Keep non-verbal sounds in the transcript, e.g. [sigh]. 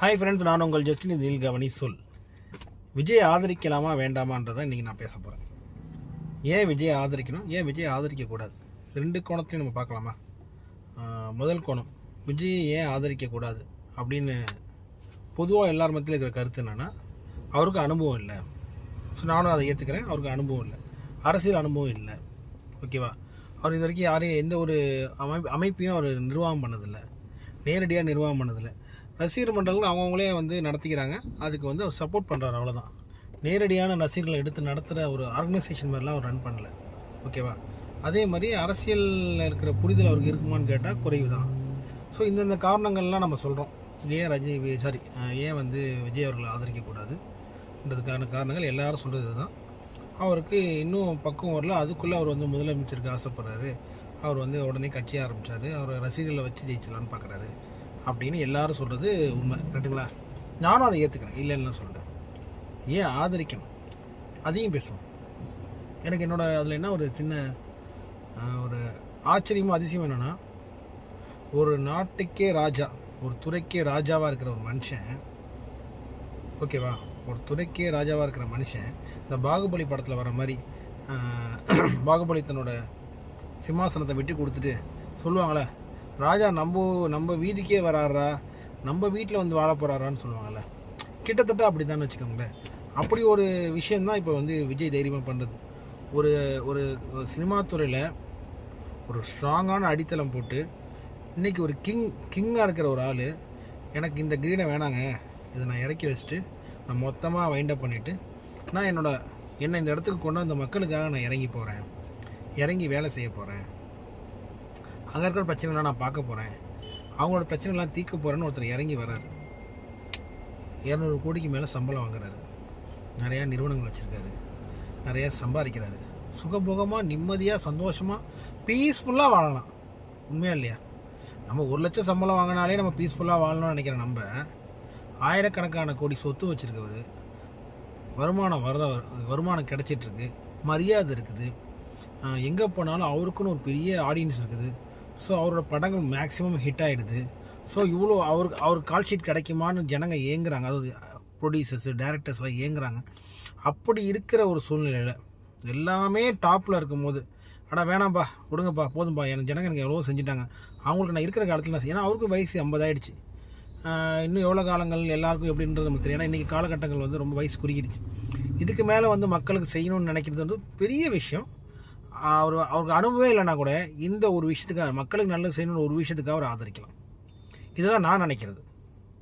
Hi friends நான் உங்கள் Justin இதில் கவனி சொல். விஜய் ஆதரிக்கலாமா வேண்டாமான்றதை இன்றைக்கி நான் பேச போகிறேன் ஏன் விஜய் ஆதரிக்கணும்? ஏன் விஜய் ஆதரிக்கக்கூடாது? ரெண்டு கோணத்தையும் நம்ம பார்க்கலாமா? முதல் கோணம் விஜய் ஏன் ஆதரிக்கக்கூடாது? அப்படின்னு பொதுவாக எல்லார் மத்தியில் இருக்கிற கருத்து என்னென்னா அவருக்கு அனுபவம் இல்லை. ஸோ நானும் அதை ஏற்றுக்கிறேன் அவருக்கு அனுபவம் இல்லை. அரசியல் அனுபவம் இல்லை. ஓகேவா அவர் இது வரைக்கும் யாரையும் எந்த ஒரு அமை அமைப்பையும் அவர் நிர்வாகம் பண்ணதில்லை. நேரடியாக நிர்வாகம் பண்ணதில்லை. ரசிகர் மன்றங்கள் அவங்கவுங்களே வந்து நடத்திக்கிறாங்க. அதுக்கு வந்து அவர் சப்போர்ட் பண்ணுறாரு அவ்வளோதான் நேரடியான ரசிகர்களை எடுத்து நடத்துகிற ஒரு ஆர்கனைசேஷன் மாதிரிலாம் அவர் ரன் பண்ணல. ஓகேவா அதே மாதிரி அரசியலில் இருக்கிற புரிதல் அவருக்கு இருக்குமான்னு கேட்டால் குறைவு தான் ஸோ இந்தந்த காரணங்கள்லாம் நம்ம சொல்கிறோம் ஏன் ரஜினி சாரி ஏன் வந்து விஜய் அவர்களை ஆதரிக்கக்கூடாதுன்றதுக்கான காரணங்கள் எல்லாரும் சொல்கிறது தான் அவருக்கு இன்னும் பக்குவம் வரல. அதுக்குள்ளே அவர் வந்து முதலமைச்சருக்கு ஆசைப்படுறாரு. அவர் வந்து உடனே கட்சி ஆரம்பித்தார் அவர் ரசிகர்களை வச்சு ஜெயிச்சலான்னு பார்க்குறாரு அப்படின்னு எல்லாரும் சொல்கிறது உண்மை. கரெக்டுங்களா நானும் அதை ஏற்றுக்கிறேன் இல்லைன்னா சொல்கிறேன் ஏன் ஆதரிக்கணும்? அதையும் பேசுவோம் எனக்கு என்னோட அதில் என்ன ஒரு சின்ன ஒரு ஆச்சரியமும் அதிசயம் என்னென்னா ஒரு நாட்டுக்கே ராஜா ஒரு துறைக்கே ராஜாவாக இருக்கிற ஒரு மனுஷன் ஓகேவா? ஒரு துறைக்கே ராஜாவாக இருக்கிற மனுஷன் இந்த பாகுபலி படத்தில் வர மாதிரி [clears throat] பாகுபலி தன்னோட சிம்மாசனத்தை விட்டு கொடுத்துட்டு சொல்லுவாங்களே ராஜா நம்ம நம்ம வீதிக்கே வராரா நம்ம வீட்டில் வந்து வாழ போகிறாரான்னு சொல்லுவாங்கள்ல கிட்டத்தட்ட அப்படி தான் வச்சுக்கோங்களேன். அப்படி ஒரு விஷயந்தான் இப்போ வந்து விஜய் தைரியமாக பண்ணுறது ஒரு ஒரு சினிமா துறையில் ஒரு ஸ்ட்ராங்கான அடித்தளம் போட்டு இன்னைக்கு ஒரு கிங் கிங்காக இருக்கிற ஒரு ஆள் எனக்கு இந்த கிரீனை வேணாங்க. இதை நான் இறக்கி வச்சுட்டு நான் மொத்தமாக வைண்டப் பண்ணிவிட்டு நான் என்னோட என்னை இந்த இடத்துக்கு கொண்டு வந்த மக்களுக்காக நான் இறங்கி போகிறேன் இறங்கி வேலை செய்ய போகிறேன் அங்கே இருக்கிற பிரச்சனைலாம் நான் பார்க்க போகிறேன் அவங்களோட பிரச்சனைலாம் தீர்க்க போகிறேன்னு ஒருத்தர் இறங்கி வராரு இரநூறு கோடிக்கு மேலே சம்பளம் வாங்குறாரு. நிறையா நிறுவனங்கள் வச்சுருக்காரு. நிறையா சம்பாதிக்கிறாரு. சுகபோகமாக நிம்மதியாக சந்தோஷமாக பீஸ்ஃபுல்லாக வாழலாம். உண்மையா இல்லையா? நம்ம ஒரு லட்சம் சம்பளம் வாங்கினாலே நம்ம பீஸ்ஃபுல்லாக வாழணும்னு நினைக்கிற நம்ம ஆயிரக்கணக்கான கோடி சொத்து வச்சுருக்கவர் வருமானம் வர்ற வருமானம் கிடச்சிட்ருக்கு மரியாதை இருக்குது. எங்கே போனாலும் அவருக்குன்னு ஒரு பெரிய ஆடியன்ஸ் இருக்குது. ஸோ அவரோட படங்கள் மேக்ஸிமம் ஹிட் ஆகிடுது ஸோ இவ்வளோ அவருக்கு அவர் கால் ஷீட் கிடைக்குமான்னு ஜனங்க ஏங்குறாங்க. அதாவது ப்ரொடியூசர்ஸு டேரக்டர்ஸ்லாம் ஏங்குறாங்க. அப்படி இருக்கிற ஒரு சூழ்நிலையில் எல்லாமே டாப்பில் இருக்கும்போது அடா வேணாம்ப்பா விடுங்கப்பா போதும்ப்பா எனக்கு ஜனங்க எனக்கு எவ்வளோ செஞ்சுட்டாங்க. அவங்களுக்கு நான் இருக்கிற காலத்தில் நான் ஏன்னா அவருக்கு வயசு ஐம்பதாயிடுச்சு. இன்னும் எவ்வளோ காலங்கள் எல்லாருக்கும் எப்படின்றது நமக்கு தெரியும் ஏன்னா இன்றைக்கி காலகட்டங்கள் வந்து ரொம்ப வயசு குறுகிடுச்சு. இதுக்கு மேலே வந்து மக்களுக்கு செய்யணும்னு நினைக்கிறது வந்து பெரிய விஷயம். அவர் அவருக்கு அனுபவமே இல்லைன்னா கூட இந்த ஒரு விஷயத்துக்காக மக்களுக்கு நல்லது செய்யணும்னு ஒரு விஷயத்துக்காக அவர் ஆதரிக்கலாம். இதுதான் நான் நினைக்கிறது.